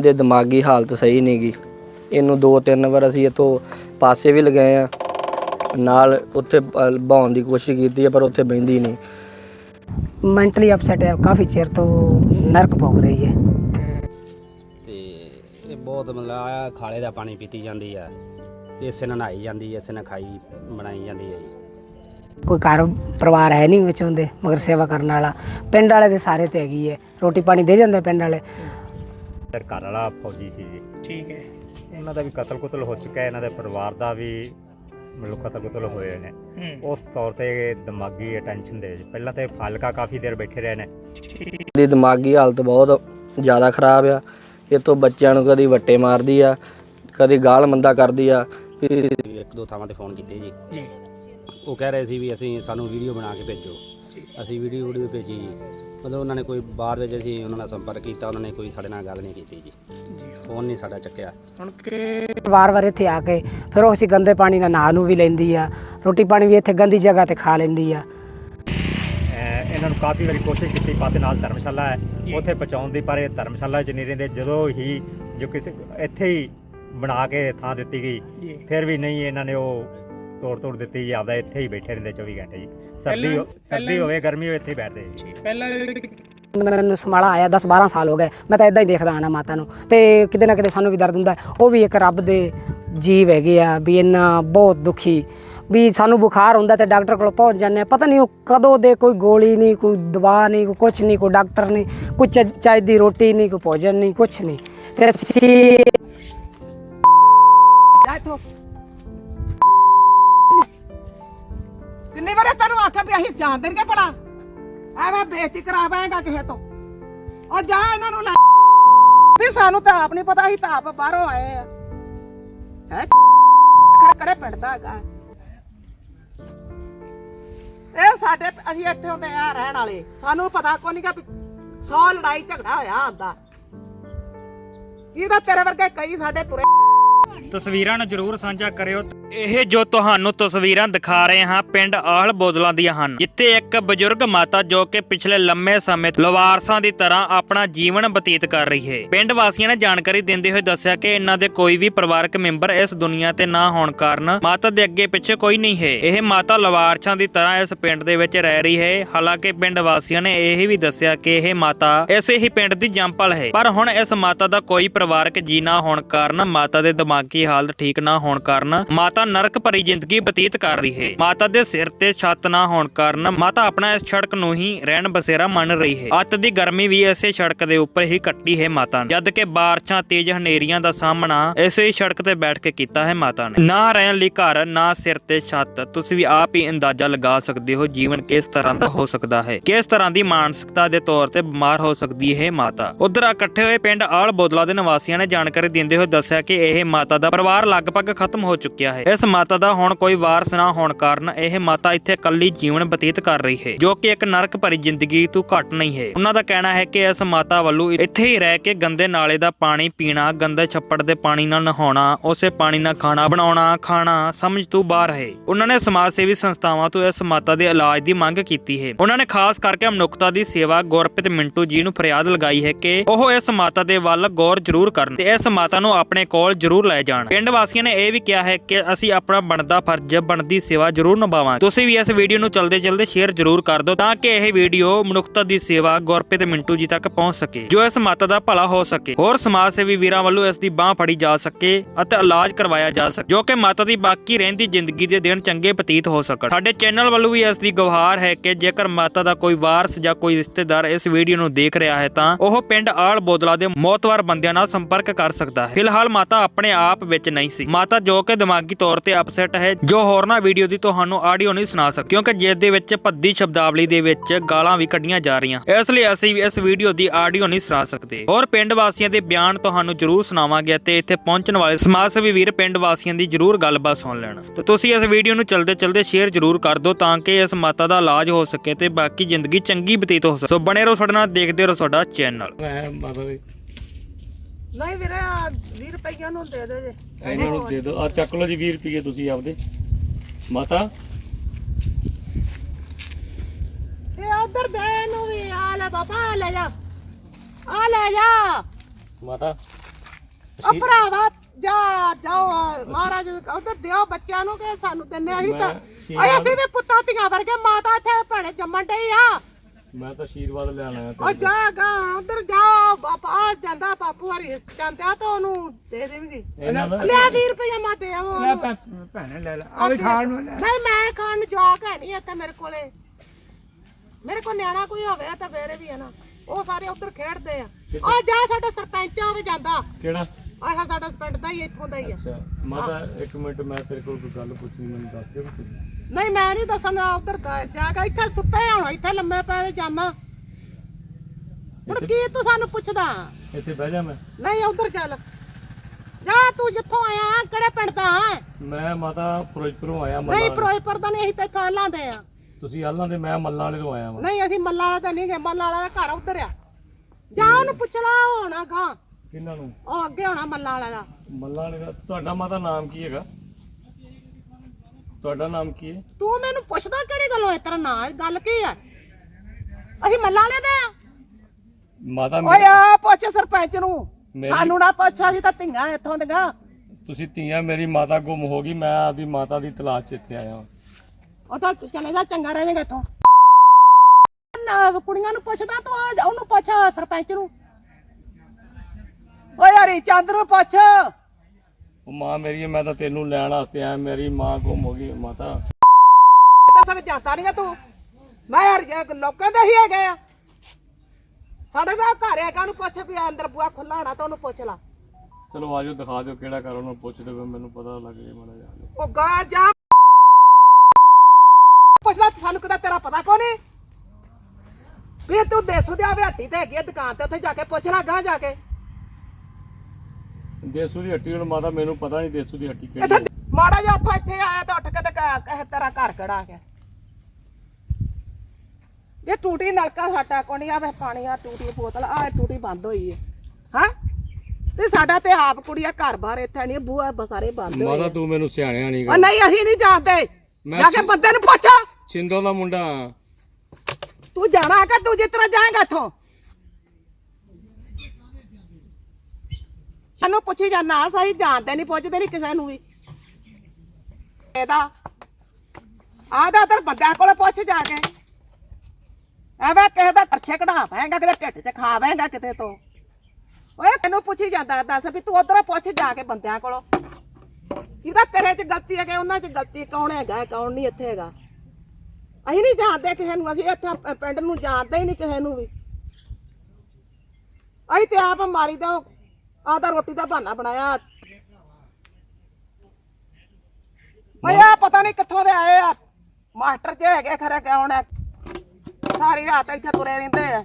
ਇਹਦੇ ਦਿਮਾਗੀ ਹਾਲਤ ਸਹੀ ਨਹੀਂਗੀ ਇਹਨੂੰ ਦੋ ਤਿੰਨ ਵਾਰ ਅਸੀਂ ਇੱਥੋਂ ਪਾਸੇ ਵੀ ਲਗਾਏ ਆ। ਨਾਲ ਉੱਥੇ ਬਹਾਉਣ ਦੀ ਕੋਸ਼ਿਸ਼ ਕੀਤੀ ਹੈ ਪਰ ਉੱਥੇ ਬਹਿੰਦੀ ਨਹੀਂ। ਮੈਂਟਲੀ ਅਪਸੈਟ ਹੈ ਕਾਫੀ ਚਿਰ ਤੋਂ ਨਰਕ ਭੋਗ ਰਹੀ ਹੈ। ਤੇ ਇਹ ਬਹੁਤ ਮਤਲਬ ਆ ਖਾਲੇ ਦਾ ਪਾਣੀ ਪੀਤੀ ਜਾਂਦੀ ਆ। ਇਸੇ ਨਾਲ ਨਹਾਈ ਜਾਂਦੀ ਹੈ ਇਸੇ ਨਾਲ ਖਾਈ ਬਣਾਈ ਜਾਂਦੀ ਹੈ ਕੋਈ ਘਰ ਪਰਿਵਾਰ ਹੈ ਨਹੀਂ ਵਿੱਚ ਹੁੰਦੇ ਮਗਰ ਸੇਵਾ ਕਰਨ ਵਾਲਾ। ਪਿੰਡ ਵਾਲੇ ਦੇ ਸਾਰੇ ਤੇ ਹੈਗੀ ਹੈ। ਰੋਟੀ ਪਾਣੀ ਦੇ ਜਾਂਦੇ ਪਿੰਡ ਵਾਲੇ। ਫਿਰ ਘਰ ਵਾਲਾ ਫੌਜੀ ਸੀ ਜੀ। ਠੀਕ ਹੈ। ਉਹਨਾਂ ਦਾ ਵੀ ਕਤਲ ਕੁਤਲ ਹੋ ਚੁੱਕਾ ਹੈ ਇਹਨਾਂ ਦੇ ਪਰਿਵਾਰ ਦਾ ਵੀ ਮਤਲਬ ਕਤਲ ਕੁਤਲ ਹੋਏ ਨੇ। ਉਸ ਤੌਰ ਤੇ ਦਿਮਾਗੀ ਟੈਨਸ਼ਨ ਦੇ ਵਿੱਚ। ਪਹਿਲਾਂ ਤੇ ਫਾਲਕਾ ਕਾਫੀ ਦੇਰ ਬੈਠੇ ਰਹੇ ਨੇ। ਇਹਦੀ ਦਿਮਾਗੀ ਹਾਲਤ ਬਹੁਤ ਜ਼ਿਆਦਾ ਖਰਾਬ ਆ। ਇਹ ਤੋਂ ਬੱਚਿਆਂ ਨੂੰ ਕਦੀ ਵੱਟੇ ਮਾਰਦੀ ਆ ਕਦੀ ਗਾਲ ਮੰਦਾ ਕਰਦੀ ਆ। ਵੀ ਇੱਕ ਦੋ ਥਾਵਾਂ ਤੇ ਫੋਨ ਕੀਤੇ ਜੀ। ਜੀ। ਉਹ ਕਹਿ ਰਹੇ ਸੀ ਵੀ ਅਸੀਂ ਸਾਨੂੰ ਵੀਡੀਓ ਬਣਾ ਕੇ ਭੇਜੋ। ਅਸੀਂ ਵੀਡੀਓ ਵੀਡੀਓ ਭੇਜੀ ਜੀ। ਮਤਲਬ ਉਹਨਾਂ ਨੇ ਕੋਈ ਬਾਅਦ ਵਿੱਚ ਅਸੀਂ ਉਹਨਾਂ ਨਾਲ ਸੰਪਰਕ ਕੀਤਾ ਉਹਨਾਂ ਨੇ ਕੋਈ ਸਾਡੇ ਨਾਲ ਗੱਲ ਨਹੀਂ ਕੀਤੀ ਜੀ। ਫੋਨ ਨਹੀਂ ਸਾਡਾ ਚੱਕਿਆ। ਵਾਰ ਵਾਰ ਇੱਥੇ ਆ ਕੇ ਫਿਰ ਉਹ ਅਸੀਂ ਗੰਦੇ ਪਾਣੀ ਨਾਲ ਨਹਾ ਨੂੰ ਵੀ ਲੈਂਦੀ ਆ ਰੋਟੀ ਪਾਣੀ ਵੀ ਇੱਥੇ ਗੰਦੀ ਜਗ੍ਹਾ ਤੇ ਖਾ ਲੈਂਦੀ ਆ। ਅਹ ਇਹਨਾਂ ਨੂੰ ਕਾਫੀ ਵਾਰੀ ਕੋਸ਼ਿਸ਼ ਕੀਤੀ ਪਾਸੇ ਨਾਲ ਧਰਮਸ਼ਾਲਾ ਹੈ ਉੱਥੇ ਪਹੁੰਚਾਉਣ ਦੀ ਪਰ ਇਹ ਧਰਮਸ਼ਾਲਾ 'ਚ ਨਹੀਂ ਰਹਿੰਦੇ। ਜਦੋਂ ਹੀ ਜੋ ਕਿਸੇ ਇੱਥੇ ਹੀ ਬਣਾ ਕੇ ਥਾਂ ਦਿੱਤੀ ਗਈ ਫਿਰ ਵੀ ਨਹੀਂ ਇਹਨਾਂ ਨੇ ਉਹ ਤੋੜ ਤੋੜ ਦਿੱਤੀ ਜੀ ਆਪਦਾ ਇੱਥੇ ਹੀ ਬੈਠੇ ਰਹਿੰਦੇ 24 ਘੰਟੇ ਜੀ। ਸਰਦੀ ਹੋ- ਸਰਦੀ ਹੋਵੇ ਗਰਮੀ ਹੋਵੇ ਇੱਥੇ ਹੀ ਬੈਠਦੇ ਜੀ। ਮੈਨੂੰ ਸਮਾਲਾ ਆਇਆ 10 12 ਸਾਲ ਹੋ ਗਏ। ਮੈਂ ਤਾਂ ਇਦਾਂ ਹੀ ਦੇਖਦਾ ਆਣਾ ਮਾਤਾ ਨੂੰ। ਤੇ ਕਿਤੇ ਨਾ ਕਿਤੇ ਸਾਨੂੰ ਵੀ ਦਰਦ ਹੁੰਦਾ। ਹੈ। ਉਹ ਵੀ ਇੱਕ ਰੱਬ ਦੇ ਜੀਵ ਹੈਗੇ ਆ ਵੀ ਇੰਨਾ ਬਹੁਤ ਦੁਖੀ। ਵੀ ਸਾਨੂੰ ਬੁਖਾਰ ਹੁੰਦਾ ਤੇ ਡਾਕਟਰ ਕੋਲ ਪਹੁੰਚ ਜਾਂਦੇ ਆ। ਪਤਾ ਨਹੀਂ ਉਹ ਕਦੋਂ ਦੇ ਕੋਈ ਗੋਲੀ ਨਹੀਂ ਕੋਈ ਦਵਾ ਨਹੀਂ ਕੋਈ ਕੁਝ ਨਹੀਂ ਕੋਈ ਡਾਕਟਰ ਨਹੀਂ ਕੋਈ ਚ- ਚੱਜ ਦੀ ਰੋਟੀ ਨਹੀਂ ਕੋਈ ਭੋਜਨ ਨਹੀਂ ਕੁਝ ਨਹੀਂ। ਤੇ ਅਸੀਂ ਆਖਿਆ ਵੀ ਅਸੀਂ ਜਾਣ ਦੇਣਗੇ ਭਲਾ। ਐਵੇਂ ਬੇਇੱਜ਼ਤੀ ਕਰਾਵਾਂਗਾ ਕਿਸੇ ਤੋਂ। ਉਹ ਜਾ ਇਹਨਾਂ ਨੂੰ ਲੈ। ਵੀ ਸਾਨੂੰ ਤਾਂ ਆਪ ਨਹੀਂ ਪਤਾ, ਅਸੀਂ ਤਾਂ ਆਪ ਬਾਹਰੋਂ ਆਏ ਆ। ਹੈ? ਕਿਹੜੇ ਪਿੰਡ ਦਾ ਹੈਗਾ? ਇਹ ਸਾਡੇ ਅਸੀਂ ਇੱਥੇ ਹੁੰਦੇ ਆ, ਰਹਿਣ ਵਾਲੇ। ਸਾਨੂੰ ਪਤਾ ਕੋਈ ਨਹੀਂਗਾ ਵੀ ਸੌ ਲੜਾਈ ਝਗੜਾ ਹੋਇਆ ਆਂਦਾ ਕੀ ਤਾਂ ਤੇਰੇ ਵਰਗੇ ਕਈ ਸਾਡੇ ਤੁਰੇ ਤਸਵੀਰਾਂ ਨੂੰ ਜਰੂਰ ਸਾਂਝਾ ਕਰਿਓ। ਇਹ ਜੋ ਤੁਹਾਨੂੰ ਤਸਵੀਰਾਂ ਦਿਖਾ ਰਹੇ ਹਾਂ, ਪਿੰਡ ਆਹਲ ਬੋਦਲਾਂ ਦੀਆਂ ਹਨ। ਜਿੱਥੇ ਇੱਕ ਬਜ਼ੁਰਗ ਮਾਤਾ ਜੋ ਕਿ ਪਿਛਲੇ ਲੰਮੇ ਸਮੇਂ ਤੋਂ ਲਵਾਰਸਾਂ ਦੀ ਤਰ੍ਹਾਂ ਆਪਣਾ ਜੀਵਨ ਬਤੀਤ ਕਰ ਰਹੀ ਹੈ। ਪਿੰਡ ਵਾਸੀਆਂ ਨੇ ਜਾਣਕਾਰੀ ਦਿੰਦੇ ਹੋਏ ਦੱਸਿਆ ਕਿ ਇਹਨਾਂ ਦੇ ਕੋਈ ਵੀ ਪਰਿਵਾਰਕ ਮੈਂਬਰ ਇਸ ਦੁਨੀਆ ਤੇ ਨਾ ਹੋਣ ਕਾਰਨ ਮਾਤਾ ਦੇ ਅੱਗੇ ਪਿੱਛੇ ਕੋਈ ਨਹੀਂ ਹੈ। ਇਹ ਮਾਤਾ ਲਵਾਰਸਾਂ ਦੀ ਤਰ੍ਹਾਂ ਇਸ ਪਿੰਡ ਦੇ ਵਿੱਚ ਰਹਿ ਰਹੀ ਹੈ। ਹਾਲਾਂਕਿ ਪਿੰਡ ਵਾਸੀਆਂ ਨੇ ਇਹ ਵੀ ਦੱਸਿਆ ਕਿ ਇਹ ਮਾਤਾ ਇਸੇ ਹੀ ਪਿੰਡ ਦੀ ਜੰਪਲ ਹੈ। ਪਰ ਹੁਣ ਇਸ ਮਾਤਾ ਦਾ ਕੋਈ ਪਰਿਵਾਰਕ ਜੀ ਨਾ ਹੋਣ ਕਾਰਨ, ਮਾਤਾ ਦੇ ਦਿਮਾਗੀ ਹਾਲਤ ਠੀਕ ਨਾ ਹੋਣ ਕਾਰਨ ਮਾਤਾ ਨਰਕ ਭਰੀ ਜ਼ਿੰਦਗੀ ਬਤੀਤ ਕਰ ਰਹੀ ਹੈ। ਮਾਤਾ ਦੇ ਸਿਰ ਤੇ ਛੱਤ ਨਾ ਹੋਣ ਕਾਰਨ ਮਾਤਾ ਆਪਣਾ ਇਸ ਸੜਕ ਨੂੰ ਹੀ ਰਹਿਣ ਬਸੇਰਾ ਮੰਨ ਰਹੀ ਹੈ। ਅੱਤ ਦੀ ਗਰਮੀ ਵੀ ਇਸੇ ਸੜਕ ਦੇ ਉੱਪਰ ਹੀ ਕੱਟੀ ਹੈ ਮਾਤਾ ਨੇ। ਜਦ ਕਿ ਬਾਰਿਸ਼ਾਂ ਤੇਜ਼ ਹਨੇਰੀਆਂ ਦਾ ਸਾਹਮਣਾ ਇਸੇ ਹੀ ਸੜਕ ਤੇ ਬੈਠ ਕੇ ਕੀਤਾ ਹੈ ਮਾਤਾ ਨੇ। ਨਾ ਰਹਿਣ ਲਈ ਘਰ, ਨਾ ਸਿਰ ਤੇ ਛੱਤ, ਤੁਸੀਂ ਵੀ ਆਪ ਹੀ ਅੰਦਾਜ਼ਾ ਲਗਾ ਸਕਦੇ ਹੋ ਜੀਵਨ ਕਿਸ ਤਰ੍ਹਾਂ ਦਾ ਹੋ ਸਕਦਾ ਹੈ। ਕਿਸ ਤਰ੍ਹਾਂ ਦੀ ਮਾਨਸਿਕਤਾ ਦੇ ਤੌਰ ਤੇ ਬਿਮਾਰ ਹੋ ਸਕਦੀ ਹੈ ਮਾਤਾ। ਉਧਰ ਇਕੱਠੇ ਹੋਏ ਪਿੰਡ ਆਲ ਬੋਦਲਾ ਦੇ ਨਿਵਾਸੀਆਂ ਨੇ ਜਾਣਕਾਰੀ ਦਿੰਦੇ ਹੋਏ ਦੱਸਿਆ ਕਿ ਇਹ ਮਾਤਾ ਦਾ ਪਰਿਵਾਰ ਲਗਭਗ ਖਤਮ ਹੋ ਚੁੱਕਿਆ ਹੈ। ਇਸ ਮਾਤਾ ਦਾ ਹੁਣ ਕੋਈ ਵਾਰਸ ਨਾ ਹੋਣ ਕਾਰਨ ਇਹ ਮਾਤਾ ਇੱਥੇ ਇਕੱਲੀ ਜੀਵਨ ਬਤੀਤ ਕਰ ਰਹੀ ਹੈ, ਜੋ ਕਿ ਇੱਕ ਨਰਕ ਭਰੀ ਜ਼ਿੰਦਗੀ ਤੋਂ ਘੱਟ ਨਹੀਂ ਹੈ। ਉਹਨਾਂ ਦਾ ਕਹਿਣਾ ਹੈ ਕਿ ਇਸ ਮਾਤਾ ਵੱਲੋਂ ਇੱਥੇ ਹੀ ਰਹਿ ਕੇ ਗੰਦੇ ਨਾਲੇ ਦਾ ਪਾਣੀ ਪੀਣਾ, ਗੰਦੇ ਛੱਪੜ ਦੇ ਪਾਣੀ ਨਾਲ ਨਹਾਉਣਾ, ਉਸੇ ਪਾਣੀ ਨਾਲ ਖਾਣਾ ਬਣਾਉਣਾ, ਖਾਣਾ ਸਮਝ ਤੋਂ ਬਾਹਰ ਹੈ। ਉਹਨਾਂ ਨੇ ਸਮਾਜ ਸੇਵੀ ਸੰਸਥਾਵਾਂ ਤੋਂ ਇਸ ਮਾਤਾ ਦੇ ਇਲਾਜ ਦੀ ਮੰਗ ਕੀਤੀ ਹੈ। ਉਹਨਾਂ ਨੇ ਖਾਸ ਕਰਕੇ ਮਨੁੱਖਤਾ ਦੀ ਸੇਵਾ ਗੁਰਪ੍ਰੀਤ ਮਿੰਟੂ ਜੀ ਨੂੰ ਫਰਿਆਦ ਲਗਾਈ ਹੈ ਕਿ ਉਹ ਇਸ ਮਾਤਾ ਦੇ ਵੱਲ ਗੌਰ ਜ਼ਰੂਰ ਕਰਨ ਤੇ ਇਸ ਮਾਤਾ ਨੂੰ ਆਪਣੇ ਕੋਲ ਜ਼ਰੂਰ ਲੈ ਜਾਣ। ਪਿੰਡ ਵਾਸੀਆਂ ਨੇ ਇਹ ਵੀ ਕਿਹਾ ਹੈ ਕਿ ਅਸੀਂ ਆਪਣਾ ਬਣਦਾ ਫਰਜ਼, ਬਣਦੀ ਸੇਵਾ ਜ਼ਰੂਰ ਨਿਭਾਵਾਂ ਤੁਸੀਂ ਵੀ ਇਸ ਵੀਡੀਓ ਨੂੰ ਚਲਦੇ ਚਲਦੇ ਸ਼ੇਅਰ ਜ਼ਰੂਰ ਕਰ ਦਿਓ ਤਾਂ ਕਿ ਇਹ ਵੀਡੀਓ ਮਨੁੱਖਤਾ ਦੀ ਸੇਵਾ, ਗੁਰਪ੍ਰੀਤ ਮਿੰਟੂ ਜੀ ਤੱਕ ਪਹੁੰਚ ਸਕੇ, ਜੋ ਇਸ ਮਾਤਾ ਦਾ ਭਲਾ ਹੋ ਸਕੇ। ਹੋਰ ਸਮਾਜ ਸੇਵੀ ਵੀਰਾਂ ਵੱਲੋਂ ਇਸ ਦੀ ਬਾਹ ਫੜੀ ਜਾ ਸਕੇ ਅਤੇ ਇਲਾਜ ਕਰਵਾਇਆ ਜਾ ਸਕੇ, ਜੋ ਕਿ ਮਾਤਾ ਦੀ ਬਾਕੀ ਰਹਿੰਦੀ ਜ਼ਿੰਦਗੀ ਦੇ ਦਿਨ ਚੰਗੇ ਬਤੀਤ ਹੋ ਸਕਣ। ਸਾਡੇ ਚੈਨਲ ਵੱਲੋਂ ਵੀ ਇਸ ਦੀ ਗਵਾਰ ਹੈ ਕਿ ਜੇਕਰ ਮਾਤਾ ਦਾ ਕੋਈ ਵਾਰਸ ਜਾਂ ਕੋਈ ਰਿਸ਼ਤੇਦਾਰ ਇਸ ਵੀਡੀਓ ਨੂੰ ਦੇਖ ਰਿਹਾ ਹੈ ਤਾਂ ਉਹ ਪਿੰਡ ਆਲ ਬੋਦਲਾ ਦੇ ਮੌਤਵਾਰ ਬੰਦਿਆਂ ਨਾਲ ਸੰਪਰਕ ਕਰ ਸਕਦਾ ਹੈ। ਫਿਲਹਾਲ ਮਾਤਾ ਆਪਣੇ ਆਪ ਵਿੱਚ ਨਹੀਂ ਸੀ। ਮਾਤਾ ਜੋ ਕਿ ਦਿਮਾਗੀ ਤੌਰ ਤੇ ਅਪਸੈਟ ਹੈ, ਜੋ ਹੋਰਨਾਂ ਵੀਡੀਓ ਦੀ ਤੁਹਾਨੂੰ ਆਡੀਓ ਨਹੀਂ ਸੁਣਾ ਸਕ ਕਿਉਂਕਿ ਜਿਸ ਦੇ ਵਿੱਚ ਭੱਦੀ ਸ਼ਬਦਾਵਲੀ ਦੇ ਵਿੱਚ ਗਾਲਾਂ ਵੀ ਕੱਢੀਆਂ ਜਾ ਰਹੀਆਂ। ਇਸ ਲਈ ਅਸੀਂ ਇਸ ਵੀਡੀਓ ਦੀ ਆਡੀਓ ਨਹੀਂ ਸੁਣਾ ਸਕਦੇ। ਹੋਰ ਪਿੰਡ ਵਾਸੀਆਂ ਦੇ ਬਿਆਨ ਤੁਹਾਨੂੰ ਜ਼ਰੂਰ ਸੁਣਾਵਾਂਗੇ ਤੇ ਇੱਥੇ ਪਹੁੰਚਣ ਵਾਲੇ ਸਮਾਜ ਸੇਵੀ ਵੀਰ ਪਿੰਡ ਵਾਸੀਆਂ ਦੀ ਜ਼ਰੂਰ ਗੱਲਬਾਤ ਸੁਣ ਲੈਣ। ਤੇ ਤੁਸੀਂ ਇਸ ਵੀਡੀਓ ਨੂੰ ਚਲਦੇ ਚਲਦੇ ਸ਼ੇਅਰ ਜ਼ਰੂਰ ਕਰ ਦਿਓ ਤਾਂ ਕਿ ਇਸ ਮਾਤਾ ਦਾ ਇਲਾਜ ਹੋ ਸਕੇ ਤੇ ਬਾਕੀ ਜ਼ਿੰਦਗੀ ਚੰਗੀ ਬਤੀਤ ਹੋ ਸਕੇ। ਸੋ ਬਣੇ ਰਹੋ ਸਾਡੇ ਨਾਲ, ਦੇਖਦੇ ਰਹੋ ਸਾਡਾ ਚੈਨਲ ਨਹੀਂ ਵੀਰੇ ਆ 20 ਰੁਪਈਆ ਨੂੰ ਦੇ ਦੇ ਜੇ। ਇਹਨਾਂ ਨੂੰ ਦੇ ਦਿਓ ਆ ਚੱਕ ਲਓ ਜੀ 20 ਰੁਪਏ ਤੁਸੀਂ ਆਪਦੇ। ਮਾਤਾ। ਇਹ ਉਧਰ ਦੇ ਨੂੰ ਵੀ ਆ ਲੈ ਬਾਬਾ ਆ ਲੈ ਜਾ। ਆ ਲੈ ਜਾ। ਮਾਤਾ ਉਹ ਭਰਾਵਾ ਜਾ ਜਾਓ ਮਹਾਰਾਜ ਉਧਰ ਦਿਓ ਬੱਚਿਆਂ ਨੂੰ ਕਿ ਸਾਨੂੰ ਦਿੰਨੇ ਅਸੀਂ ਤਾਂ ਮੈਂ ਅਸੀਂ ਵੀ ਪੁੱਤਾਂ ਧੀਆਂ ਵਰਗੇ ਮਾਤਾ ਇੱਥੇ ਭੈਣੇ ਜੰਮਣ ਡਈ ਆ। ਮੈਂ ਤਾਂ ਆਸ਼ੀਰਵਾਦ ਲੈਣ ਆਇਆ ਉਹ ਜਾ ਗਾ ਉਧਰ ਜਾਓ ਬਾਪਾ ਆ ਜਾਂਦਾ ਬਾਪੂ ਹਰੀ ਜਾਂਦਿਆ ਤਾਂ ਉਹਨੂੰ ਦੇ ਦੇਵੀਗੀ ਇਹਨਾਂ ਦਾ ਲੈ 20 ਰੁਪਏ ਮਾ ਦੇ ਆਵੋ ਲੈ ਭੈਣੇ ਲੈ ਲੈ ਆ ਵੀ ਖਾਣ ਨੂੰ ਲੈ। ਨਹੀਂ ਮੈਂ ਖਾਣ ਨੂੰ ਜਵਾਕ ਹੈ ਨਹੀਂ ਇੱਥੇ ਮੇਰੇ ਕੋਲੇ। ਮੇਰੇ ਕੋਲ ਨਿਆਣਾ ਕੋਈ ਹੋਵੇ ਤਾਂ ਫੇਰ ਵੀ ਹੈ ਨਾ। ਉਹ ਸਾਰੇ ਉਧਰ ਖੇਡਦੇ ਆ। ਉਹ ਜਾ ਸਾਡਾ ਸਰਪੰਚ ਹੋਵੇ ਜਾਂਦਾ। ਕਿਹੜਾ? ਆਹ ਸਾਡਾ ਪਿੰਡ ਦਾ ਹੀ ਇੱਥੋਂ ਦਾ ਹੀ ਆ। ਅੱਛਾ ਮਾਤਾ ਇੱਕ ਮਿੰਟ ਮੈਂ ਤੇਰੇ ਕੋਲ ਕੋਈ ਗੱਲ ਪੁੱਛਣੀ ਮੈਨੂੰ ਦੱਸ ਦਿਓ ਤੁਸੀਂ ਨਹੀਂ ਮੈਂ ਨਹੀਂ ਦੱਸਣਾ ਉਧਰ ਜਾ ਕੇ ਇੱਥੇ ਸੁੱਤੇ ਹੁਣ ਇੱਥੇ ਲੰਮੇ ਪੈ ਜਾਣਾ ਹੁਣ ਕੀ ਤੂੰ ਸਾਨੂੰ ਪੁੱਛਦਾ? ਇੱਥੇ ਬਹਿ ਜਾ ਮੈਂ। ਨਹੀਂ ਉਧਰ ਚੱਲ। ਜਾ ਤੂੰ ਜਿੱਥੋਂ ਆਇਆ ਕਿਹੜੇ ਪਿੰਡ ਦਾ ਹੈ? ਮੈਂ ਮਾਤਾ ਫਿਰੋਜ਼ਪੁਰੋਂ ਆਇਆ ਨਹੀਂ ਮੱਲਾਂ ਫਿਰੋਜ਼ਪੁਰ ਦਾ ਨਹੀਂ ਅਸੀਂ ਤੇ ਕਾਲਾਂ ਦੇ ਆ। ਤੁਸੀਂ ਆਲਾਂ ਦੇ ਮੈਂ ਮੱਲਾਂ ਵਾਲੇ ਤੋਂ ਆਇਆ ਵਾਂ। ਨਹੀਂ ਅਸੀਂ ਮੱਲਾ ਵਾਲਾ ਤਾਂ ਨਹੀਂ ਗਏ ਮੱਲਾ ਵਾਲਾ ਦਾ ਘਰ ਉਧਰ ਆ। ਜਾ ਉਹਨੂੰ ਪੁੱਛ ਲਾ ਹੋਣਾ ਗਾ। ਕਿਹਨਾਂ ਨੂੰ? ਉਹ ਅੱਗੇ ਹੋਣਾ ਮੱਲਾ ਵਾਲਾ ਦਾ। ਮੱਲਾਂ ਵਾਲੇ ਦਾ। ਤੁਹਾਡਾ ਮਾਤਾ ਨਾਮ ਕੀ ਹੈਗਾ? ਤੁਹਾਡਾ ਨਾਮ ਕੀ ਹੈ? ਤੂੰ ਮੈਨੂੰ ਪੁੱਛਦਾ ਕਿਹੜੀ ਗੱਲੋਂ? ਇਸ ਤਰ੍ਹਾਂ ਨਾ ਗੱਲ ਕੀ ਆ ਅਸੀਂ ਮੱਲਾ ਵਾਲੇ ਦੇ ਆ। ਮਾਤਾ ਓਏ ਆ ਪੁੱਛ ਸਰਪੰਚ ਨੂੰ। ਮੇਰੀ- ਸਾਨੂੰ ਨਾ ਪੁੱਛ ਅਸੀਂ ਤਾਂ ਧੀਆਂ ਇੱਥੋਂ ਦੀਆਂ। ਤੁਸੀਂ ਧੀਆਂ ਮੇਰੀ ਮਾਤਾ ਗੁੰਮ ਹੋ ਗਈ ਮੈਂ ਆਪਦੀ ਮਾਤਾ ਦੀ ਤਲਾਸ਼ 'ਚ ਇੱਥੇ ਆਇਆ ਹਾਂ ਉਹ ਤਾਂ ਚਲੇ ਜਾ ਚੰਗਾ ਰਹੇਗਾ ਇੱਥੋਂ। ਨਾ ਕੁੜੀਆਂ ਨੂੰ ਪੁੱਛਦਾ ਤੂੰ ਆ ਉਹਨੂੰ ਪੁੱਛ ਸਰਪੰਚ ਨੂੰ। ਓਏ ਹਰੀ ਚੰਦ ਨੂੰ ਪੁੱਛ। ਉਹ ਮਾਂ ਮੇਰੀ ਮੈਂ ਤਾਂ ਤੈਨੂੰ ਲੈਣ ਵਾਸਤੇ ਆਇਆ ਮੇਰੀ ਮਾਂ ਗੁੰਮ ਹੋ ਗਈ ਮਾਤਾ। ਤਾਂ ਸਭ ਜਾਂਦਾ ਨਹੀਂ ਤੂੰ। ਮੈਂ ਜੇ ਲੋਕਾਂ ਦੇ ਹੀ ਹੈਗੇ ਆ। ਸਾਡੇ ਦਾ ਘਰ ਹੈਗਾ ਉਹਨੂੰ ਪੁੱਛ ਵੀ ਅੰਦਰ ਬੂਆ ਖੁੱਲਾ ਹੋਣਾ ਤਾਂ ਉਹਨੂੰ ਪੁੱਛ ਲਾ। ਚਲੋ ਆਜੋ ਦਿਖਾ ਦਿਓ ਕਿਹੜਾ ਘਰ ਉਹਨੂੰ ਪੁੱਛ ਦਿਓ ਮੈਨੂੰ ਪਤਾ ਲੱਗ ਜੇ ਮਾੜਾ ਜਿਹਾ। ਉਹ ਗਾ ਜਾ। ਪੁੱਛਦਾ ਸਾਨੂੰ ਕਿਦਾ ਤੇਰਾ ਪਤਾ ਕੋਨੇ ਵੀ ਤੂੰ ਦੇਸੂ ਦੇ ਆਵੇ ਹੱਟੀ ਤੇ ਹੈਗੀ ਦੁਕਾਨ ਤੇ ਉੱਥੇ ਜਾ ਕੇ ਪੁੱਛ ਲੈ ਗਾਂ ਜਾ ਕੇ। ਦੇਸੂ ਦੀ ਹੱਟੀ ਹੁਣ ਮਾਤਾ ਮੈਨੂੰ ਪਤਾ ਨਹੀਂ ਦੇਸੂ ਦੀ ਹੱਟੀ ਕਿਹੜੀ ਇੱਥੇ ਹੈ। ਮਾੜਾ ਜਿਹਾ ਉੱਥੋਂ ਇੱਥੇ ਆਇਆ ਤਾਂ ਉੱਠ ਕੇ ਤੇ ਕ- ਕਹੇ ਤੇਰਾ ਘਰ ਕਿਹੜਾ ਆ ਗਿਆ ਇਹ ਟੂਟੀ ਨਲਕਾ ਸਾਡਾ ਕੋਣੀ ਆ ਵੇ ਪਾਣੀ ਆ ਟੂਟੀ ਦੀ ਬੋਤਲ ਆ ਟੂਟੀ ਬੰਦ ਹੋਈ ਹੈ। ਹਾਂ? ਤੇ ਸਾਡਾ ਤੇ ਆਪ ਕੁੜੀਆ ਘਰ ਬਾਹਰ ਇੱਥੇ ਨਹੀਂ ਬੂਆ ਬਸਾਰੇ ਬੰਦ ਹੋਏ ਮਾਤਾ ਤੂੰ ਮੈਨੂੰ ਸਿਆਣਿਆ ਨਹੀਂ ਉਹ ਨਹੀਂ ਅਸੀਂ ਨਹੀਂ ਜਾਣਦੇ। ਮੈਂ ਜਾ ਕੇ ਬੰਦੇ ਨੂੰ ਪੁੱਛ। ਛਿੰਦੋ ਦਾ ਮੁੰਡਾ। ਤੂੰ ਜਾਣਾ ਕਿ ਤੂੰ ਜਿਸ ਤਰ੍ਹਾਂ ਜਾਏਗਾ ਇੱਥੋਂ। ਸਾਨੂੰ ਪੁੱਛੀ ਜਾਂਦਾ ਸਹੀ ਜਾਣਦੇ ਨਹੀਂ ਪੁੱਛਦੇ ਨਹੀਂ ਕਿਸੇ ਨੂੰ ਵੀ। ਇਹਦਾ ਆਦਾ ਤਰ ਬੰਦਿਆਂ ਕੋਲ ਪੁੱਛ ਜਾ ਕੇ। ਐਵੇਂ ਕਿਸੇ ਦਾ ਤਰਛੇ ਕਢਾ ਪਾਏਗਾ ਕਿਤੇ ਢਿੱਡ 'ਚ ਖਾ ਪਾਏਗਾ ਕਿਤੇ ਤੋਂ। ਓਏ, ਤੈਨੂੰ ਪੁੱਛੀ ਜਾਂਦਾ, ਦੱਸ ਵੀ ਤੂੰ ਉਧਰੋਂ ਪੁੱਛ ਜਾ ਕੇ ਬੰਦਿਆਂ ਕੋਲੋਂ। ਕਿਹਦਾ ਤੇਰੇ 'ਚ ਗਲਤੀ ਹੈ ਕਿ ਉਹਨਾਂ 'ਚ ਗਲਤੀ ਕੌਣ ਹੈਗਾ ਕੌਣ ਨਹੀਂ ਇੱਥੇ ਹੈਗਾ। ਅਸੀਂ ਨਹੀਂ ਜਾਣਦੇ ਕਿਸੇ ਨੂੰ, ਅਸੀਂ ਇੱਥੇ ਪਿੰਡ ਨੂੰ ਜਾਣਦੇ ਹੀ ਨਹੀਂ ਕਿਸੇ ਨੂੰ ਵੀ। ਅਸੀਂ ਤੇ ਆਪ ਮਾਰੀ ਦਾ ਆਦਾ ਰੋਟੀ ਦਾ ਬਹਾਨਾ ਬਣਾਇਆ। ਓਏ ਆ ਪਤਾ ਨਹੀਂ ਕਿੱਥੋਂ ਦੇ ਆਏ ਆ। ਮਾਸਟਰ ਜੇ ਹੈਗੇ ਖਰੇ ਕੌਣ ਹੈ ਸਾਰੀ ਰਾਤ ਇੱਥੇ ਤੁਰੇ ਰਹਿੰਦੇ ਆ।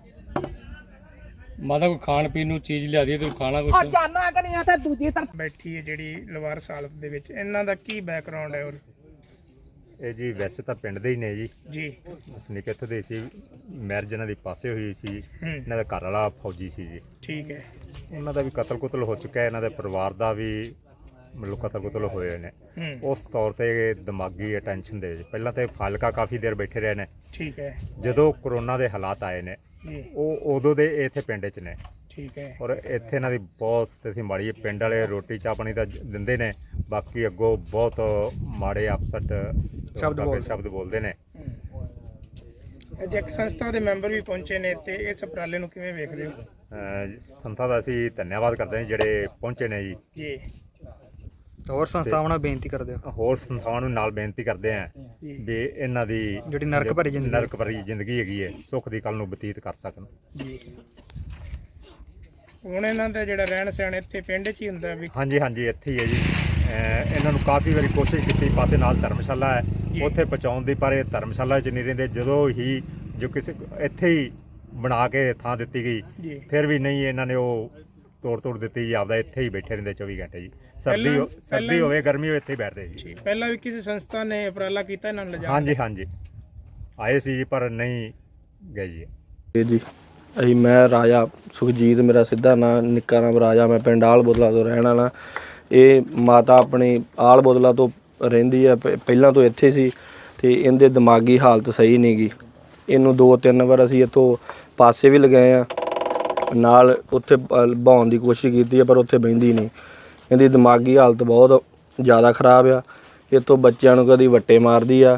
ਮਾਤਾ ਕੋਈ ਖਾਣ ਪੀਣ ਨੂੰ ਚੀਜ਼ ਲਿਆ ਦੀ ਤੂੰ ਖਾਣਾ ਉਹ ਕੁਛ ਜਾਨਾ ਕਿ ਨਹੀਂ ਆ ਤੇ ਦੂਜੀ ਤਰਫ ਬੈਠੀ ਹੈ ਜਿਹੜੀ ਲਵਾਰਸ ਹਾਲਤ ਦੇ ਵਿੱਚ। ਇਹਨਾਂ ਦਾ ਕੀ ਬੈਕਗ੍ਰਾਉਂਡ ਹੈ ਔਰ ਇਹ ਜੀ ਵੈਸੇ ਤਾਂ ਪਿੰਡ ਦੇ ਹੀ ਨੇ ਜੀ। ਜੀ। ਅਸਲੀ ਕਿੱਥੋਂ ਦੇ ਸੀ ਮੈਰਿਜ ਇਹਨਾਂ ਦੀ ਪਾਸੇ ਹੋਈ ਸੀ ਇਹਨਾਂ ਦਾ ਘਰ ਵਾਲਾ ਫੌਜੀ ਸੀ ਜੀ। ਠੀਕ ਹੈ। ਉਹਨਾਂ ਦਾ ਵੀ ਕਤਲ ਕੁਤਲ ਹੋ ਚੁੱਕਾ ਹੈ ਇਹਨਾਂ ਦੇ ਪਰਿਵਾਰ ਦਾ ਵੀ ਮਤਲਬ ਕਤਲ ਕੁਤਲ ਹੋਏ ਨੇ। ਉਸ ਤੌਰ ਤੇ ਦਿਮਾਗੀ ਅਟੈਂਸ਼ਨ ਦੇ ਵਿੱਚ। ਪਹਿਲਾਂ ਤੇ ਫਾਲਕਾ ਕਾਫੀ ਦੇਰ ਬੈਠੇ ਰਹੇ ਨੇ। ਠੀਕ ਹੈ। ਜਦੋਂ ਕਰੋਨਾ ਦੇ ਹਾਲਾਤ ਆਏ ਨੇ ਜੀ। ਉਹ ਉਦੋਂ ਦੇ ਇੱਥੇ ਪਿੰਡ 'ਚ ਨੇ। ਠੀਕ ਹੈ। ਔਰ ਇੱਥੇ ਇਹਨਾਂ ਦੀ ਬਹੁਤ ਸਥਿਤੀ ਮਾੜੀ ਹੈ। ਪਿੰਡ ਵਾਲੇ ਰੋਟੀ ਚਾਹ ਪਾਣੀ ਤਾਂ ਦਿੰਦੇ ਨੇ ਬਾਕੀ ਅੱਗੋਂ ਬਹੁਤ ਮਾੜੇ ਅਪਸੈਟ ਸ਼ਬਦ ਬੋਲਦੇ। ਸ਼ਬਦ ਬੋਲਦੇ ਨੇ। ਅੱਜ ਇੱਕ ਸੰਸਥਾ ਦੇ ਮੈਂਬਰ ਵੀ ਪਹੁੰਚੇ ਨੇ ਤੇ ਇਸ ਉਪਰਾਲੇ ਨੂੰ ਕਿਵੇਂ ਵੇਖਦੇ ਹੋ? ਸੰਸਥਾ ਦਾ ਅਸੀਂ ਧੰਨਵਾਦ ਕਰਦੇ ਹਾਂ ਜਿਹੜੇ ਪਹੁੰਚੇ ਨੇ ਜੀ। ਜੀ। ਹੋਰ ਸੰਸਥਾਵਾਂ ਨੂੰ ਬੇਨਤੀ ਕਰਦੇ ਹੋ? ਹੋਰ ਸੰਸਥਾਵਾਂ ਨੂੰ ਨਾਲ ਬੇਨਤੀ ਕਰਦੇ ਹਾਂ ਵੀ ਇਹਨਾਂ ਦੀ ਜਿਹੜੀ ਨਰਕ ਭਰੀ ਜ਼ਿੰਦਗੀ ਹੈ। ਨਰਕ ਭਰੀ ਜ਼ਿੰਦਗੀ ਹੈਗੀ ਹੈ ਸੁੱਖ ਦੀ ਕੱਲ ਨੂੰ ਬਤੀਤ ਕਰ ਸਕਣ। ਜੀ। ਹੁਣ ਇਹਨਾਂ ਦਾ ਜਿਹੜਾ ਰਹਿਣ ਸਹਿਣ ਇੱਥੇ ਪਿੰਡ 'ਚ ਹੀ ਹੁੰਦਾ ਵੀ ਹਾਂਜੀ ਹਾਂਜੀ ਇੱਥੇ ਹੀ ਹੈ ਜੀ। ਇਹਨਾਂ ਨੂੰ ਕਾਫੀ ਵਾਰੀ ਕੋਸ਼ਿਸ਼ ਕੀਤੀ ਪਾਸੇ ਨਾਲ ਧਰਮਸ਼ਾਲਾ ਹੈ। ਉੱਥੇ ਪਹੁੰਚਾਉਣ ਦੀ ਪਰ ਇਹ ਧਰਮਸ਼ਾਲਾ 'ਚ ਨਹੀਂ ਰਹਿੰਦੇ। ਜਦੋਂ ਹੀ ਜੋ ਕਿਸੇ ਇੱਥੇ ਹੀ ਬਣਾ ਕੇ ਥਾਂ ਦਿੱਤੀ ਗਈ। ਫਿਰ ਵੀ ਨਹੀਂ ਇਹਨਾਂ ਨੇ ਉਹ ਤੋੜ ਤੋੜ ਦਿੱਤੀ ਜੀ ਆਪਦਾ ਇੱਥੇ ਹੀ ਬੈਠੇ ਰਹਿੰਦੇ 24 ਘੰਟੇ ਜੀ। ਸਰਦੀ ਸਰਦੀ ਹੋਵੇ ਗਰਮੀ ਹੋਵੇ ਇੱਥੇ ਹੀ ਬੈਠਦੇ ਜੀ ਪਹਿਲਾਂ ਵੀ ਕਿਸੇ ਸੰਸਥਾ ਨੇ ਉਪਰਾਲਾ ਕੀਤਾ ਇਹਨਾਂ ਨੂੰ ਲਿਜਾ ਹਾਂਜੀ ਹਾਂਜੀ। ਆਏ ਸੀ ਜੀ ਪਰ ਨਹੀਂ ਗਏ ਜੀ। ਇਹ ਜੀ ਅਸੀਂ ਮੈਂ ਰਾਜਾ ਸੁਖਜੀਤ ਮੇਰਾ ਸਿੱਧਾ ਨਾਂ ਨਿੱਕਾ ਨਾਮ ਰਾਜਾ ਮੈਂ ਪਿੰਡ ਆਲ ਬੋਦਲਾ ਤੋਂ ਰਹਿਣ ਵਾਲਾ। ਇਹ ਮਾਤਾ ਆਪਣੀ ਆਲ ਬੋਦਲਾ ਤੋਂ ਰਹਿੰਦੀ ਹੈ ਪਹਿਲਾਂ ਤੋਂ ਇੱਥੇ ਸੀ ਤੇ ਇਹਦੇ ਦਿਮਾਗੀ ਹਾਲਤ ਸਹੀ ਨਹੀਂ ਗੀ। ਇਹਨੂੰ ਦੋ ਤਿੰਨ ਵਾਰ ਅਸੀਂ ਇੱਥੋਂ ਪਾਸੇ ਵੀ ਲਗਾਏ ਆ। ਨਾਲ ਉੱਥੇ ਬਹਾਉਣ ਦੀ ਕੋਸ਼ਿਸ਼ ਕੀਤੀ ਹੈ ਪਰ ਉੱਥੇ ਬਹਿੰਦੀ ਨਹੀਂ। ਇਹਦੀ ਦਿਮਾਗੀ ਹਾਲਤ ਬਹੁਤ ਜ਼ਿਆਦਾ ਖਰਾਬ ਆ। ਇਹ ਤੋਂ ਬੱਚਿਆਂ ਨੂੰ ਕਦੀ ਵੱਟੇ ਮਾਰਦੀ ਆ,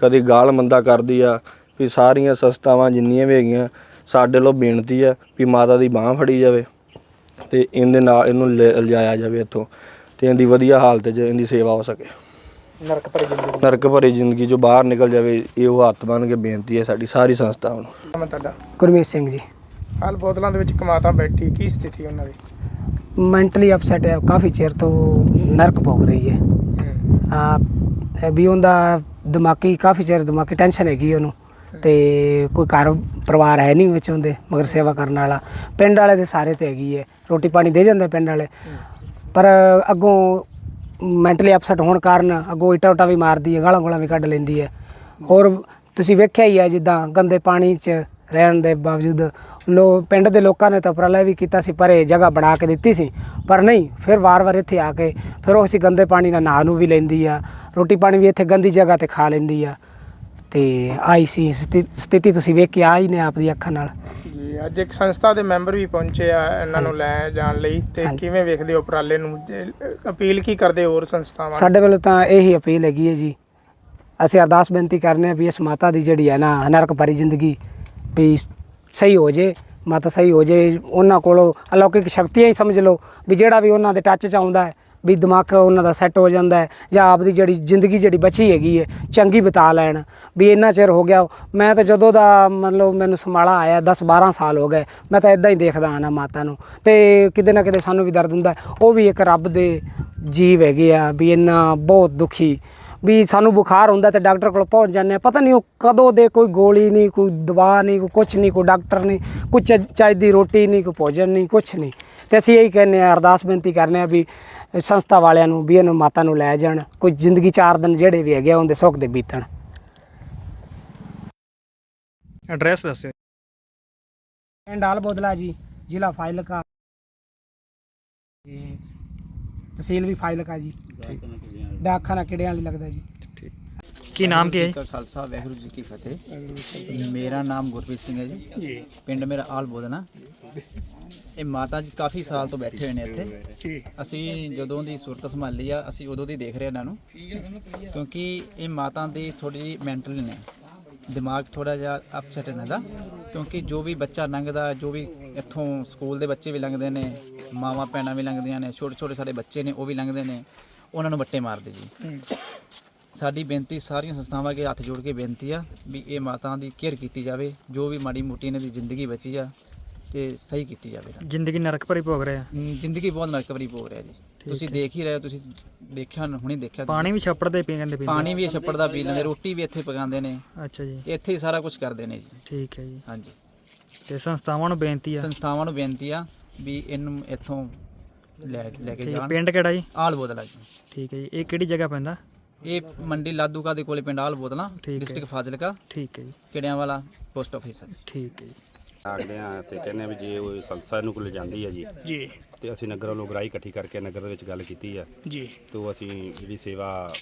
ਕਦੀ ਗਾਲ ਮੰਦਾ ਕਰਦੀ ਆ, ਵੀ ਸਾਰੀਆਂ ਸੰਸਥਾਵਾਂ ਜਿੰਨੀਆਂ ਵੀ ਹੈਗੀਆਂ, ਸਾਡੇ ਵੱਲੋਂ ਬੇਨਤੀ ਆ ਵੀ ਮਾਤਾ ਦੀ ਬਾਹ ਫੜੀ ਜਾਵੇ ਤੇ ਇਹਦੇ ਨਾਲ ਇਹਨੂੰ ਲੈ- ਲਿਜਾਇਆ ਜਾਵੇ ਇੱਥੋਂ ਤੇ ਇਹਦੀ ਵਧੀਆ ਹਾਲਤ 'ਚ ਇਹਦੀ ਸੇਵਾ ਹੋ ਸਕੇ। ਨਰਕ ਭਰੀ ਜ਼ਿੰਦਗੀ। ਨਰਕ ਭਰੀ ਜ਼ਿੰਦਗੀ 'ਚੋਂ ਬਾਹਰ ਨਿਕਲ ਜਾਵੇ ਇਹ ਉਹ ਹੱਥ ਬੰਨ ਕੇ ਬੇਨਤੀ ਹੈ ਸਾਡੀ ਸਾਰੀ ਸੰਸਥਾਵਾਂ ਨੂੰ। ਤੁਹਾਡਾ? ਗੁਰਮੀਤ ਸਿੰਘ ਜੀ। ਹਾਲ ਬੋਤਲਾਂ ਦੇ ਵਿੱਚ ਕਮਾਤਾ ਬੈਠੀ ਕੀ ਸਥਿਤੀ ਉਹਨਾਂ ਦੀ? ਮੈਂਟਲੀ ਅਪਸੈਟ ਹੈ ਕਾਫੀ ਚਿਰ ਤੋਂ ਨਰਕ ਭੋਗ ਰਹੀ ਹੈ। ਆ ਵੀ ਉਹਦਾ ਦਿਮਾਗੀ ਕਾਫੀ ਚਿਰ ਦਿਮਾਗੀ ਟੈਨਸ਼ਨ ਹੈਗੀ ਉਹਨੂੰ। ਤੇ ਕੋਈ ਘਰ ਪਰਿਵਾਰ ਹੈ ਨਹੀਂ ਵਿੱਚ ਹੁੰਦੇ ਮਗਰ ਸੇਵਾ ਕਰਨ ਵਾਲਾ। ਪਿੰਡ ਵਾਲੇ ਦੇ ਸਾਰੇ ਤੇ ਹੈਗੀ ਹੈ। ਰੋਟੀ ਪਾਣੀ ਦੇ ਜਾਂਦੇ ਪਿੰਡ ਵਾਲੇ। ਪਰ ਅੱਗੋਂ ਮੈਂਟਲੀ ਅਪਸੈਟ ਹੋਣ ਕਾਰਨ ਅੱਗੋਂ ਇਟਾ ਉਟਾ ਵੀ ਮਾਰਦੀ ਹੈ, ਗਾਲਾਂ ਗੋਲਾਂ ਵੀ ਕੱਢ ਲੈਂਦੀ ਹੈ। ਹੋਰ ਤੁਸੀਂ ਵੇਖਿਆ ਹੀ ਹੈ ਜਿੱਦਾਂ ਗੰਦੇ ਪਾਣੀ 'ਚ ਰਹਿਣ ਦੇ ਬਾਵਜੂਦ ਲੋ, ਪਿੰਡ ਦੇ ਲੋਕਾਂ ਨੇ ਤਾਂ ਉਪਰਾਲਾ ਵੀ ਕੀਤਾ ਸੀ, ਪਰ ਇਹ ਜਗ੍ਹਾ ਬਣਾ ਕੇ ਦਿੱਤੀ ਸੀ। ਪਰ ਨਹੀਂ, ਫਿਰ ਵਾਰ-ਵਾਰ ਇੱਥੇ ਆ ਕੇ ਫਿਰ ਉਹ ਅਸੀਂ ਗੰਦੇ ਪਾਣੀ ਨਾਲ ਨਹਾ ਨੂੰ ਵੀ ਲੈਂਦੀ ਆ, ਰੋਟੀ ਪਾਣੀ ਵੀ ਇੱਥੇ ਗੰਦੀ ਜਗ੍ਹਾ ਤੇ ਖਾ ਲੈਂਦੀ ਆ। ਤੇ ਆਈ ਸੀ ਸਥਿ- ਸਥਿਤੀ ਤੁਸੀਂ ਵੇਖ ਕੇ ਆ ਹੀ ਨੇ ਆਪਦੀ ਅੱਖਾਂ ਨਾਲ। ਜੀ ਅੱਜ ਇੱਕ ਸੰਸਥਾ ਦੇ ਮੈਂਬਰ ਵੀ ਪਹੁੰਚੇ ਆ ਇਹਨਾਂ ਨੂੰ ਲੈ ਜਾਣ ਲਈ ਤੇ ਕਿਵੇਂ ਵੇਖਦੇ ਹੋ ਉਪਰਾਲੇ ਨੂੰ? ਜੇ, ਅਪੀਲ ਕੀ ਕਰਦੇ ਹੋਰ ਸੰਸਥਾਵਾਂ? ਸਾਡੇ ਵੱਲੋਂ ਤਾਂ ਇਹੀ ਅਪੀਲ ਹੈਗੀ ਹੈ ਜੀ। ਅਸੀਂ ਅਰਦਾਸ ਬੇਨਤੀ ਕਰਨੇ ਆ ਵੀ ਇਸ ਮਾਤਾ ਦੀ ਜਿਹੜੀ ਹੈ ਨਾ ਨਰਕ ਭਰੀ ਜ਼ਿੰਦਗੀ ਵੀ ਸਹੀ ਹੋ ਜੇ ਮਾਤਾ ਸਹੀ ਹੋ ਜੇ ਉਹਨਾਂ ਕੋਲੋਂ ਅਲੌਕਿਕ ਸ਼ਕਤੀਆਂ ਹੀ ਸਮਝ ਲਓ ਵੀ ਜਿਹੜਾ ਵੀ ਉਹਨਾਂ ਦੇ ਟੱਚ ਚ ਆਉਂਦਾ ਹੈ ਵੀ ਦਿਮਾਗ ਉਹਨਾਂ ਦਾ ਸੈੱਟ ਹੋ ਜਾਂਦਾ ਹੈ ਜਾਂ ਆਪਦੀ ਜਿਹੜੀ ਜ਼ਿੰਦਗੀ ਜਿਹੜੀ ਬਚੀ ਹੈਗੀ ਹੈ, ਚੰਗੀ ਬਿਤਾ ਲੈਣ। ਵੀ ਇੰਨਾ ਚਿਰ ਹੋ ਗਿਆ, ਮੈਂ ਤਾਂ ਜਦੋਂ ਦਾ ਮਤਲਬ ਮੈਨੂੰ ਸੰਭਾਲਾ ਆਇਆ 10 12 ਸਾਲ ਹੋ ਗਏ, ਮੈਂ ਤਾਂ ਇਦਾਂ ਹੀ ਦੇਖਦਾ ਆਣਾ ਮਾਤਾ ਨੂੰ। ਤੇ ਕਿਤੇ ਨਾ ਕਿਤੇ ਸਾਨੂੰ ਵੀ ਦਰਦ ਹੁੰਦਾ ਉਹ ਵੀ ਇੱਕ ਰੱਬ ਦੇ ਜੀਵ ਹੈਗੇ ਆ, ਵੀ ਇੰਨਾ ਬਹੁਤ ਦੁਖੀ। ਵੀ ਸਾਨੂੰ ਬੁਖਾਰ ਹੁੰਦਾ ਤੇ ਡਾਕਟਰ ਕੋਲ ਪਹੁੰਚ ਜਾਂਦੇ ਆ ਪਤਾ ਨਹੀਂ ਉਹ ਕਦੋਂ ਦੇ ਕੋਈ ਗੋਲੀ ਨਹੀਂ, ਕੋਈ ਦਵਾ ਨਹੀਂ, ਕੋਈ ਕੁਝ ਨਹੀਂ, ਕੋਈ ਡਾਕਟਰ ਨਹੀਂ ਕੁਝ ਚਾਹੀਦੀ ਰੋਟੀ ਨਹੀਂ, ਕੋਈ ਭੋਜਨ ਨਹੀਂ ਕੁਝ ਨਹੀਂ। ਤੇ ਅਸੀਂ ਇਹੀ ਕਹਿੰਦੇ ਆ ਅਰਦਾਸ ਬੇਨਤੀ ਕਰਨੇ ਆ ਵੀ ਸੰਸਥਾ ਵਾਲਿਆਂ ਨੂੰ ਵੀ ਇਹਨੂੰ ਮਾਤਾ ਨੂੰ ਲੈ ਜਾਣ ਕੋਈ ਜ਼ਿੰਦਗੀ ਚਾਰ ਦਿਨ ਜਿਹੜੇ ਵੀ ਹੈਗੇ ਉਹਦੇ ਸੁੱਖ ਦੇ ਬੀਤਣ। ਐਡਰੈਸ ਦੱਸਿਓ। ਪਿੰਡ ਬੋਦਲਾ ਜੀ ਜ਼ਿਲ੍ਹਾ ਫਾਜ਼ਿਲਕਾ। ਤੇ ਤਹਿਸੀਲ ਵੀ ਫਾਜ਼ਿਲਕਾ ਜੀ। ਡਾਕਖਾਨਾ ਕਿਹੜੇ ਵਾਲੀ ਲੱਗਦਾ ਜੀ? ਕੀ ਨਾਮ ਕੀ ਹੈ ਜੀ? ਕਾ ਖਾਲਸਾ ਵਾਹਿਗੁਰੂ ਜੀ ਕੀ ਫਤਿਹ। ਮੇਰਾ ਨਾਮ ਗੁਰਪ੍ਰੀਤ ਸਿੰਘ ਹੈ ਜੀ। ਜੀ। ਪਿੰਡ ਮੇਰਾ ਆਲ ਬੋਦਨਾ ਇਹ ਮਾਤਾ ਜੀ ਕਾਫੀ ਸਾਲ ਤੋਂ ਬੈਠੇ ਹੋਏ ਨੇ ਇੱਥੇ। ਜੀ। ਅਸੀਂ ਜਦੋਂ ਦੀ ਸੁਰਤ ਸੰਭਾਲੀ ਆ ਅਸੀਂ ਉਦੋਂ ਦੀ ਦੇਖ ਰਹੇ ਇਹਨਾਂ ਨੂੰ। ਕਿਉਂਕਿ ਇਹ ਮਾਤਾ ਦੀ ਥੋੜੀ ਮੈਂਟਲੀ ਨੇ। ਦਿਮਾਗ ਥੋੜਾ ਜਿਹਾ ਅਪਸੈਟ ਇਹਨਾਂ ਦਾ। ਕਿਉਂਕਿ ਜੋ ਵੀ ਬੱਚਾ ਲੰਘਦਾ ਜੋ ਵੀ ਇੱਥੋਂ ਸਕੂਲ ਦੇ ਬੱਚੇ ਵੀ ਲੰਘਦੇ ਨੇ ਮਾਵਾਂ ਭੈਣਾਂ ਵੀ ਲੰਘਦੀਆਂ ਨੇ ਛੋਟੇ ਛੋਟੇ ਸਾਡੇ ਬੱਚੇ ਨੇ ਉਹ ਵੀ ਲੰਘਦੇ ਨੇ ਉਹਨਾਂ ਨੂੰ ਬੱਟੇ ਮਾਰਦੇ ਜੀ। ਸਾਡੀ ਬੇਨਤੀ ਸਾਰੀਆਂ ਸੰਸਥਾਵਾਂ ਅੱਗੇ ਹੱਥ ਜੋੜ ਕੇ ਬੇਨਤੀ ਆ ਵੀ ਇਹ ਮਾਤਾ ਦੀ ਕੇਅਰ ਕੀਤੀ ਜਾਵੇ। ਜੋ ਵੀ ਮਾੜੀ ਮੋਟੀ ਇਹਨਾਂ ਦੀ ਜ਼ਿੰਦਗੀ ਬਚੀ ਆ ਤੇ ਸਹੀ ਕੀਤੀ ਜਾਵੇ ਜ਼ਿੰਦਗੀ ਨਰਕ ਭਰੀ ਭੋਗ ਰਿਹਾ। ਜ਼ਿੰਦਗੀ ਬਹੁਤ ਨਰਕਵਰੀ ਹੋ ਰਿਹਾ ਜੀ। ਤੁਸੀਂ ਦੇਖ ਹੀ ਰਹੇ ਹੋ ਤੁਸੀਂ ਦੇਖਿਆ ਹੋਣਾ, ਦੇਖਿਆ। ਪਾਣੀ ਵੀ ਛੱਪੜ ਦੇ ਪੀ ਕਹਿੰਦੇ ਪਾਣੀ ਵੀ ਛੱਪੜ ਦਾ ਪੀ ਲੈਂਦੇ ਰੋਟੀ ਵੀ ਇੱਥੇ ਪਕਾਉਂਦੇ ਨੇ। ਅੱਛਾ ਜੀ। ਇੱਥੇ ਹੀ ਸਾਰਾ ਕੁਝ ਕਰਦੇ ਨੇ ਜੀ। ਠੀਕ ਹੈ ਜੀ। ਹਾਂਜੀ। ਤੇ ਸੰਸਥਾਵਾਂ ਨੂੰ ਬੇਨਤੀ ਆ। ਸੰਸਥਾਵਾਂ ਨੂੰ ਬੇਨਤੀ ਆ ਵੀ ਇਹਨੂੰ ਇੱਥੋਂ ਲੈ ਲੈ ਕੇ ਜਾਣ। ਪਿੰਡ ਕਿਹੜਾ ਜੀ? ਆਲ ਬੋਦਲਾ ਜੀ। ਠੀਕ ਹੈ ਜੀ। ਇਹ ਕਿਹੜੀ ਜਗ੍ਹਾ ਪੈਂਦਾ? ਇਹ ਮੰਡੀ ਲਾਦੂਕਾ ਦੇ ਕੋਲੇ ਪਿੰਡ ਆਲ ਬੋਦਲਾ। ਡਿਸਟ੍ਰਿਕਟ ਫਾਜ਼ਿਲਕਾ। ਠੀਕ ਹੈ ਜੀ। ਕਿੜਿਆਂ ਵਾਲਾ ਪੋਸਟ ਆਫਿਸ ਹੈ ਠੀਕ ਹੈ ਜੀ। ਆਖਦੇ ਆ ਤੇ ਕਹਿੰਦੇ ਆ ਵੀ ਜੇ ਉਹ ਸੰਸਥਾ ਨੂੰ ਕੋਲ ਜਾਂਦੀ ਹੈ ਜੀ ਜੀ। ਤੇ ਅਸੀਂ ਨਗਰ ਵੱਲੋਂ ਗਰਾਈ ਇਕੱਠੀ ਕਰਕੇ ਨਗਰ ਦੇ ਵਿੱਚ ਗੱਲ ਕੀਤੀ ਆ। ਜੀ। ਤੇ ਉਹ ਅਸੀਂ ਜਿਹੜੀ ਸੇਵਾ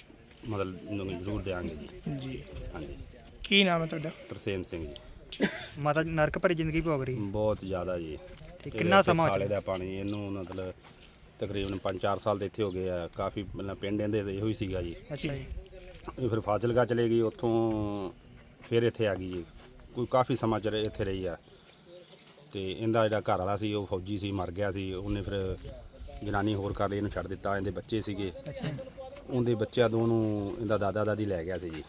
ਮਤਲਬ ਨੂੰ ਜ਼ਰੂਰ ਦੇਵਾਂਗੇ ਜੀ। ਜੀ। ਹਾਂਜੀ। ਕੀ ਨਾਮ ਹੈ ਤੁਹਾਡਾ? ਤਰਸੇਮ ਸਿੰਘ ਜੀ। ਮਾਤਾ ਨਰਕ ਭਰੀ ਜ਼ਿੰਦਗੀ ਭੋਗ ਰਹੀ। ਬਹੁਤ ਜ਼ਿਆਦਾ ਜੀ। ਤੇ ਕਿੰਨਾ ਸਮਾਂ ਹੋ ਖਾਲੇ ਦਾ ਪਾਣੀ ਇਹਨੂੰ ਮਤਲਬ ਤਕਰੀਬਨ 5-4 ਸਾਲ ਦੇ ਇੱਥੇ ਹੋ ਗਏ ਆ। ਕਾਫੀ ਪਹਿਲਾਂ ਪਿੰਡ ਇਹਦੇ ਇਹੋ ਹੀ ਸੀਗਾ ਜੀ। ਅੱਛਾ ਜੀ। ਇਹ ਫਿਰ ਫਾਜ਼ਿਲਕਾ ਚਲੇ ਗਈ ਉੱਥੋਂ ਫਿਰ ਇੱਥੇ ਆ ਗਈ ਜੀ। ਕੋਈ ਕਾਫੀ ਸਮਾਂ ਚਿਰ ਇੱਥੇ ਰਹੀ ਆ। ਤੇ ਇਹਦਾ ਜਿਹੜਾ ਘਰ ਵਾਲਾ ਸੀ ਉਹ ਫੌਜੀ ਸੀ ਮਰ ਗਿਆ ਸੀ। ਉਹਨੇ ਫਿਰ ਜਨਾਨੀ ਹੋਰ ਕਰ ਲਈ ਇਹਨੂੰ ਛੱਡ ਦਿੱਤਾ। ਇਹਦੇ ਬੱਚੇ ਸੀਗੇ। ਉਹਦੇ ਬੱਚਿਆਂ ਦੋ ਨੂੰ ਇਹਦਾ ਦਾਦਾ ਦਾਦੀ ਲੈ ਗਿਆ ਸੀ ਜੀ।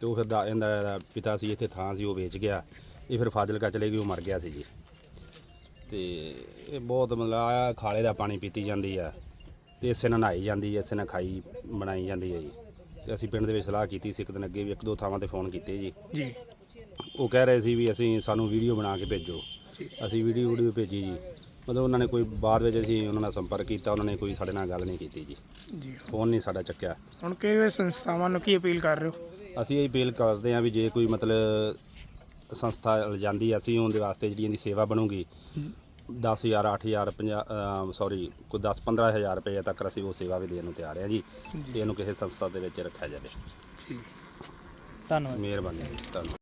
ਤੇ ਉਹ ਫਿਰ ਦਾ ਇਹਦਾ ਜਿਹੜਾ ਪਿਤਾ ਸੀ ਇੱਥੇ ਥਾਂ ਸੀ ਉਹ ਵੇਚ ਗਿਆ। ਇਹ ਫਿਰ ਫਾਜ਼ਿਲਕਾ ਚਲੇ ਗਈ ਉਹ ਮਰ ਗਿਆ ਸੀ ਜੀ। ਤੇ ਇਹ ਬਹੁਤ ਮਤਲਬ ਆ ਖਾਲੇ ਦਾ ਪਾਣੀ ਪੀਤੀ ਜਾਂਦੀ ਆ। ਤੇ ਇਸੇ ਨਾਲ ਨਹਾਈ ਜਾਂਦੀ ਹੈ ਇਸੇ ਨਾਲ ਖਾਈ ਬਣਾਈ ਜਾਂਦੀ ਹੈ ਜੀ। ਤੇ ਅਸੀਂ ਪਿੰਡ ਦੇ ਵਿੱਚ ਸਲਾਹ ਕੀਤੀ ਸੀ ਇੱਕ ਦਿਨ ਅੱਗੇ ਵੀ ਇੱਕ ਦੋ ਥਾਵਾਂ ਤੇ ਫੋਨ ਕੀਤੇ ਜੀ। ਜੀ। ਉਹ ਕਹਿ ਰਹੇ ਸੀ ਵੀ ਅਸੀਂ ਸਾਨੂੰ ਵੀਡੀਓ ਬਣਾ ਕੇ ਭੇਜੋ। ਅਸੀਂ ਵੀਡੀਓ ਵੀਡੀਓ ਭੇਜੀ ਜੀ। ਮਤਲਬ ਉਹਨਾਂ ਨੇ ਕੋਈ ਬਾਅਦ ਵਿੱਚ ਅਸੀਂ ਉਹਨਾਂ ਨਾਲ ਸੰਪਰਕ ਕੀਤਾ ਉਹਨਾਂ ਨੇ ਕੋਈ ਸਾਡੇ ਨਾਲ ਗੱਲ ਨਹੀਂ ਕੀਤੀ ਜੀ। ਜੀ। ਫੋਨ ਨਹੀਂ ਸਾਡਾ ਚੱਕਿਆ। ਹੁਣ ਕਿਹੜੇ ਸੰਸਥਾਵਾਂ ਨੂੰ ਕੀ ਅਪੀਲ ਕਰ ਰਹੇ ਹੋ? ਅਸੀਂ ਇਹ ਅਪੀਲ ਕਰਦੇ ਹਾਂ ਵੀ ਜੇ ਕੋਈ ਮਤਲਬ ਸੰਸਥਾ ਜਾਂਦੀ ਅਸੀਂ ਉਹਦੇ ਵਾਸਤੇ ਜਿਹੜੀ ਇਹਦੀ ਸੇਵਾ ਬਣੂਗੀ 10000 8000 50 ਸੌਰੀ ਕੋਈ 10 15000 ਰੁਪਏ ਤੱਕ ਅਸੀਂ ਉਹ ਸੇਵਾ ਵੀ ਦੇਣ ਨੂੰ ਤਿਆਰ ਹਾਂ ਜੀ। ਤੇ ਇਹਨੂੰ ਕਿਸੇ ਸੰਸਥਾ ਦੇ ਵਿੱਚ ਰੱਖਿਆ ਜਾਵੇ। ਜੀ ਧੰਨਵਾਦ। ਮਿਹਰਬਾਨੀ ਜੀ ਧੰਨਵਾਦ।